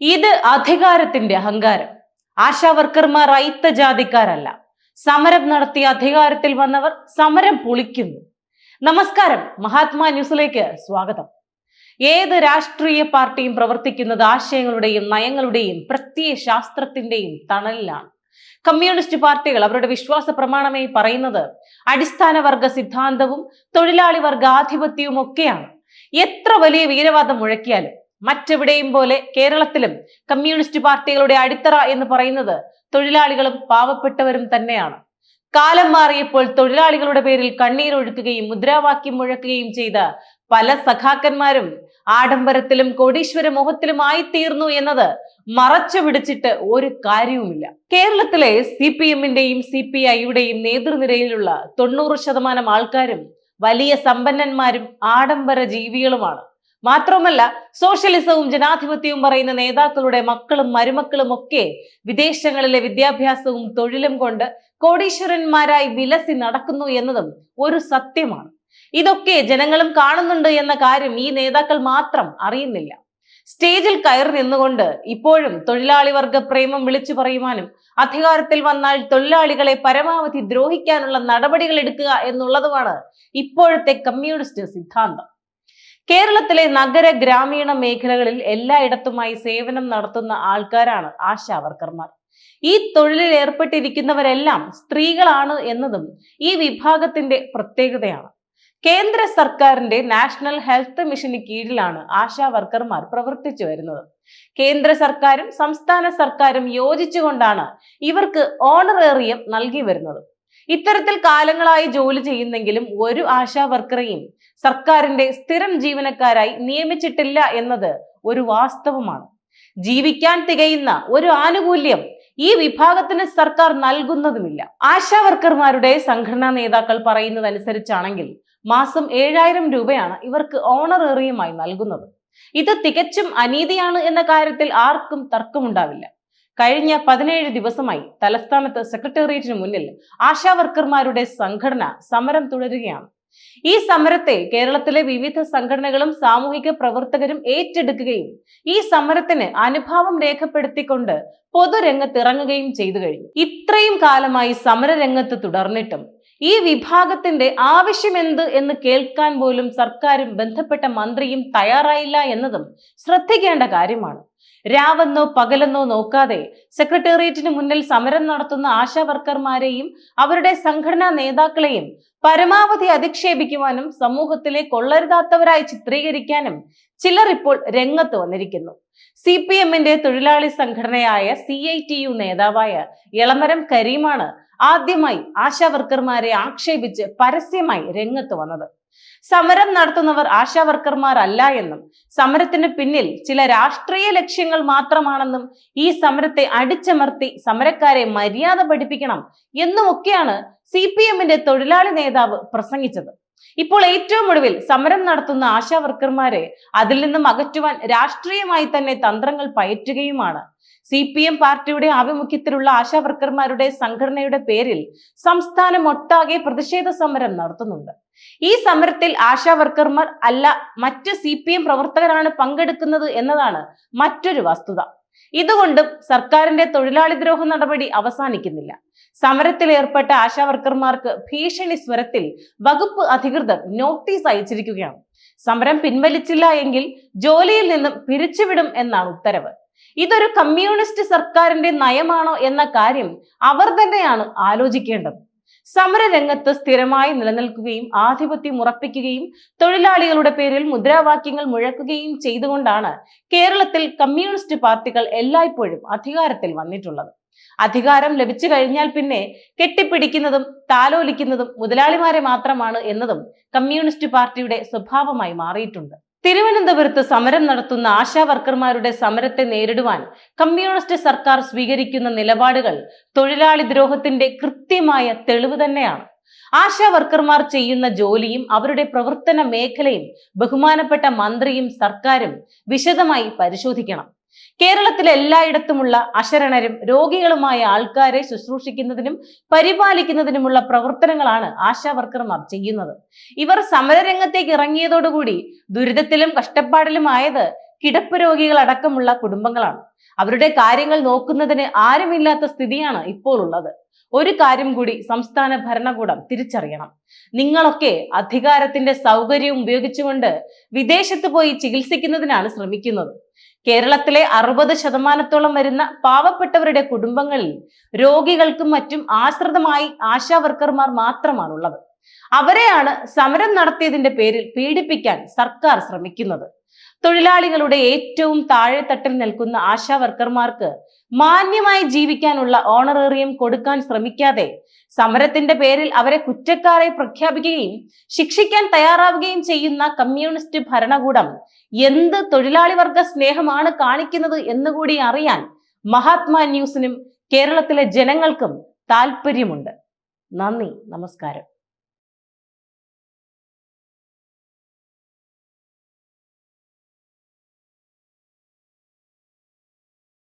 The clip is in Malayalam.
ഇത് അധികാരത്തിന്റെ അഹങ്കാരം. ആശാ വർക്കർമാർ അയിത്ത ജാതിക്കാരല്ല സമരം നടത്തി അധികാരത്തിൽ വന്നവർ സമരം പൊളിക്കുന്നു. നമസ്കാരം. മഹാത്മാ ന്യൂസിലേക്ക് സ്വാഗതം. ഏത് രാഷ്ട്രീയ പാർട്ടിയും പ്രവർത്തിക്കുന്നത് ആശയങ്ങളുടെയും നയങ്ങളുടെയും പ്രത്യയ ശാസ്ത്രത്തിന്റെയും തണലിലാണ്. കമ്മ്യൂണിസ്റ്റ് പാർട്ടികൾ അവരുടെ വിശ്വാസ പ്രമാണമായി പറയുന്നത് അടിസ്ഥാന വർഗ സിദ്ധാന്തവും തൊഴിലാളി വർഗ ആധിപത്യവും ഒക്കെയാണ് എത്ര വലിയ വീരവാദം മുഴക്കിയാലും മറ്റെവിടെയും പോലെ കേരളത്തിലും കമ്മ്യൂണിസ്റ്റ് പാർട്ടികളുടെ അടിത്തറ എന്ന് പറയുന്നത് തൊഴിലാളികളും പാവപ്പെട്ടവരും തന്നെയാണ്. കാലം മാറിയപ്പോൾ തൊഴിലാളികളുടെ പേരിൽ കണ്ണീരൊഴുക്കുകയും മുദ്രാവാക്യം മുഴക്കുകയും ചെയ്ത പല സഖാക്കന്മാരും ആഡംബരത്തിലും കോടീശ്വര മോഹത്തിലുമായി തീർന്നു എന്നത് മറച്ചു പിടിച്ചിട്ട് ഒരു കാര്യവുമില്ല. കേരളത്തിലെ സി പി എമ്മിന്റെയും സി പി ഐയുടെയും നേതൃനിരയിലുള്ള തൊണ്ണൂറ് ശതമാനം ആൾക്കാരും വലിയ സമ്പന്നന്മാരും ആഡംബര ജീവികളുമാണ് മാത്രവുമല്ല സോഷ്യലിസവും ജനാധിപത്യവും പറയുന്ന നേതാക്കളുടെ മക്കളും മരുമക്കളും ഒക്കെ വിദേശങ്ങളിലെ വിദ്യാഭ്യാസവും തൊഴിലും കൊണ്ട് കോടീശ്വരന്മാരായി വിലസി നടക്കുന്നു എന്നതും ഒരു സത്യമാണ്. ഇതൊക്കെ ജനങ്ങളും കാണുന്നുണ്ട് എന്ന കാര്യം ഈ നേതാക്കൾ മാത്രം അറിയുന്നില്ല. സ്റ്റേജിൽ കയറി നിന്നുകൊണ്ട് ഇപ്പോഴും തൊഴിലാളി വർഗ പ്രേമം വിളിച്ചു പറയുവാനും അധികാരത്തിൽ വന്നാൽ തൊഴിലാളികളെ പരമാവധി ദ്രോഹിക്കാനുള്ള നടപടികൾ എടുക്കുക എന്നുള്ളതുമാണ് ഇപ്പോഴത്തെ കമ്മ്യൂണിസ്റ്റ് സിദ്ധാന്തം. കേരളത്തിലെ നഗര ഗ്രാമീണ മേഖലകളിൽ എല്ലായിടത്തുമായി സേവനം നടത്തുന്ന ആൾക്കാരാണ് ആശാവർക്കർമാർ ഈ തൊഴിലിൽ ഏർപ്പെട്ടിരിക്കുന്നവരെല്ലാം സ്ത്രീകളാണ് എന്നതും ഈ വിഭാഗത്തിന്റെ പ്രത്യേകതയാണ്. കേന്ദ്ര സർക്കാരിന്റെ നാഷണൽ ഹെൽത്ത് മിഷന് കീഴിലാണ് ആശാ വർക്കർമാർ പ്രവർത്തിച്ചു വരുന്നത്. കേന്ദ്ര സർക്കാരും സംസ്ഥാന സർക്കാരും യോജിച്ചുകൊണ്ടാണ് ഇവർക്ക് ഓണറേറിയം നൽകി വരുന്നത്. ഇത്തരത്തിൽ കാലങ്ങളായി ജോലി ചെയ്യുന്നെങ്കിലും ഒരു ആശാ വർക്കറെയും സർക്കാരിന്റെ സ്ഥിരം ജീവനക്കാരായി നിയമിച്ചിട്ടില്ല എന്നത് ഒരു വാസ്തവമാണ്. ജീവിക്കാൻ തികയുന്ന ഒരു ആനുകൂല്യം ഈ വിഭാഗത്തിന് സർക്കാർ നൽകുന്നതുമില്ല. ആശാ വർക്കർമാരുടെ സംഘടനാ നേതാക്കൾ പറയുന്നതനുസരിച്ചാണെങ്കിൽ മാസം ഏഴായിരം രൂപയാണ് ഇവർക്ക് ഓണറേറിയമായി നൽകുന്നത്. ഇത് തികച്ചും അനീതിയാണ് എന്ന കാര്യത്തിൽ ആർക്കും തർക്കമുണ്ടാവില്ല. കഴിഞ്ഞ പതിനേഴ് ദിവസമായി തലസ്ഥാനത്ത് സെക്രട്ടേറിയറ്റിന് മുന്നിൽ ആശാവർക്കർമാരുടെ സംഘടന സമരം തുടരുകയാണ്. ഈ സമരത്തെ കേരളത്തിലെ വിവിധ സംഘടനകളും സാമൂഹിക പ്രവർത്തകരും ഏറ്റെടുക്കുകയും ഈ സമരത്തിന് അനുഭാവം രേഖപ്പെടുത്തിക്കൊണ്ട് പൊതുരംഗത്ത് ഇറങ്ങുകയും ചെയ്തു കഴിഞ്ഞു. ഇത്രയും കാലമായി സമരരംഗത്ത് തുടർന്നിട്ടും ഈ വിഭാഗത്തിന്റെ ആവശ്യമെന്ത് എന്ന് കേൾക്കാൻ പോലും സർക്കാരും ബന്ധപ്പെട്ട മന്ത്രിയും തയ്യാറായില്ല എന്നതും ശ്രദ്ധിക്കേണ്ട കാര്യമാണ്. രാവെന്നോ പകലെന്നോ നോക്കാതെ സെക്രട്ടേറിയറ്റിന് മുന്നിൽ സമരം നടത്തുന്ന ആശാ വർക്കർമാരെയും അവരുടെ സംഘടനാ നേതാക്കളെയും പരമാവധി അധിക്ഷേപിക്കുവാനും സമൂഹത്തിലെ കൊള്ളരുതാത്തവരായി ചിത്രീകരിക്കാനും ചിലർ ഇപ്പോൾ രംഗത്ത് വന്നിരിക്കുന്നു. സി പി എമ്മിന്റെ തൊഴിലാളി സംഘടനയായ സി ഐ ടി യു നേതാവായ ഇളമരം കരീമാണ് ആദ്യമായി ആശാ വർക്കർമാരെ ആക്ഷേപിച്ച് പരസ്യമായി രംഗത്ത് വന്നത്. സമരം നടത്തുന്നവർ ആശാ വർക്കർമാർ അല്ല എന്നും സമരത്തിന് പിന്നിൽ ചില രാഷ്ട്രീയ ലക്ഷ്യങ്ങൾ മാത്രമാണെന്നും ഈ സമരത്തെ അടിച്ചമർത്തി സമരക്കാരെ മര്യാദ പഠിപ്പിക്കണം എന്നുമൊക്കെയാണ് സി പി എമ്മിന്റെ തൊഴിലാളി നേതാവ് പ്രസംഗിച്ചത്. ഇപ്പോൾ ഏറ്റവും ഒടുവിൽ സമരം നടത്തുന്ന ആശാ വർക്കർമാരെ അതിൽ നിന്നും അകറ്റുവാൻ രാഷ്ട്രീയമായി തന്നെ തന്ത്രങ്ങൾ പയറ്റുകയുമാണ്. സി പി എം പാർട്ടിയുടെ ആഭിമുഖ്യത്തിലുള്ള ആശാവർക്കർമാരുടെ സംഘടനയുടെ പേരിൽ സംസ്ഥാനം ഒട്ടാകെ പ്രതിഷേധ സമരം നടത്തുന്നുണ്ട്. ഈ സമരത്തിൽ ആശാവർക്കർമാർ അല്ല മറ്റ് സി പി എം പ്രവർത്തകരാണ് പങ്കെടുക്കുന്നത് എന്നതാണ് മറ്റൊരു വസ്തുത. ഇതുകൊണ്ടും സർക്കാരിന്റെ തൊഴിലാളി ദ്രോഹ നടപടി അവസാനിക്കുന്നില്ല. സമരത്തിൽ ഏർപ്പെട്ട ആശാവർക്കർമാർക്ക് ഭീഷണി സ്വരത്തിൽ വകുപ്പ് അധികൃതർ നോട്ടീസ് അയച്ചിരിക്കുകയാണ്. സമരം പിൻവലിച്ചില്ല എങ്കിൽ ജോലിയിൽ നിന്നും പിരിച്ചുവിടും എന്നാണ് ഉത്തരവ്. ഇതൊരു കമ്മ്യൂണിസ്റ്റ് സർക്കാരിന്റെ നയമാണോ എന്ന കാര്യം അവർ തന്നെയാണ് ആലോചിക്കേണ്ടത്. സമരരംഗത്ത് സ്ഥിരമായി നിലനിൽക്കുകയും ആധിപത്യം ഉറപ്പിക്കുകയും തൊഴിലാളികളുടെ പേരിൽ മുദ്രാവാക്യങ്ങൾ മുഴക്കുകയും ചെയ്തുകൊണ്ടാണ് കേരളത്തിൽ കമ്മ്യൂണിസ്റ്റ് പാർട്ടികൾ എല്ലായ്പ്പോഴും അധികാരത്തിൽ വന്നിട്ടുള്ളത്. അധികാരം ലഭിച്ചു കഴിഞ്ഞാൽ പിന്നെ കെട്ടിപ്പിടിക്കുന്നതും താലോലിക്കുന്നതും മുതലാളിമാരെ മാത്രമാണ് എന്നതും കമ്മ്യൂണിസ്റ്റ് പാർട്ടിയുടെ സ്വഭാവമായി മാറിയിട്ടുണ്ട്. തിരുവനന്തപുരത്ത് സമരം നടത്തുന്ന ആശാ വർക്കർമാരുടെ സമരത്തെ നേരിടുവാൻ കമ്മ്യൂണിസ്റ്റ് സർക്കാർ സ്വീകരിക്കുന്ന നിലപാടുകൾ തൊഴിലാളി ദ്രോഹത്തിന്റെ കൃത്യമായ തെളിവ് തന്നെയാണ്. ആശാ വർക്കർമാർ ചെയ്യുന്ന ജോലിയും അവരുടെ പ്രവർത്തന മേഖലയും ബഹുമാനപ്പെട്ട മന്ത്രിയും സർക്കാരും വിശദമായി പരിശോധിക്കണം. കേരളത്തിൽ എല്ലായിടത്തുമുള്ള അശരണരും രോഗികളുമായ ആൾക്കാരെ ശുശ്രൂഷിക്കുന്നതിനും പരിപാലിക്കുന്നതിനുമുള്ള പ്രവർത്തനങ്ങളാണ് ആശാ വർക്കർമാർ ചെയ്യുന്നത്. ഇവർ സമരരംഗത്തേക്ക് ഇറങ്ങിയതോടുകൂടി ദുരിതത്തിലും കഷ്ടപ്പാടിലുമായത് കിടപ്പ് രോഗികൾ അടക്കമുള്ള കുടുംബങ്ങളാണ്. അവരുടെ കാര്യങ്ങൾ നോക്കുന്നതിന് ആരുമില്ലാത്ത സ്ഥിതിയാണ് ഇപ്പോൾ ഉള്ളത് ഒരു കാര്യം കൂടി സംസ്ഥാന ഭരണകൂടം തിരിച്ചറിയണം. നിങ്ങളൊക്കെ അധികാരത്തിന്റെ സൗകര്യം ഉപയോഗിച്ചുകൊണ്ട് വിദേശത്ത് പോയി ചികിത്സിക്കുന്നതിനാണ് ശ്രമിക്കുന്നത്. കേരളത്തിലെ അറുപത് ശതമാനത്തോളം വരുന്ന പാവപ്പെട്ടവരുടെ കുടുംബങ്ങളിൽ രോഗികൾക്കും മറ്റും ആശ്രിതമായി ആശാവർക്കർമാർ മാത്രമാണുള്ളത്. അവരെയാണ് സമരം നടത്തിയതിന്റെ പേരിൽ പീഡിപ്പിക്കാൻ സർക്കാർ ശ്രമിക്കുന്നത്. തൊഴിലാളികളുടെ ഏറ്റവും താഴെത്തട്ടിൽ നിൽക്കുന്ന ആശാ വർക്കർമാർക്ക് മാന്യമായി ജീവിക്കാനുള്ള ഓണറേറിയം കൊടുക്കാൻ ശ്രമിക്കാതെ സമരത്തിന്റെ പേരിൽ അവരെ കുറ്റക്കാരെ പ്രഖ്യാപിക്കുകയും ശിക്ഷിക്കാൻ തയ്യാറാവുകയും ചെയ്യുന്ന കമ്മ്യൂണിസ്റ്റ് ഭരണകൂടം എന്ത് തൊഴിലാളി വർഗ സ്നേഹമാണ് കാണിക്കുന്നത് എന്നുകൂടി അറിയാൻ മഹാത്മാ ന്യൂസിനും കേരളത്തിലെ ജനങ്ങൾക്കും താല്പര്യമുണ്ട് നന്ദി നമസ്കാരം.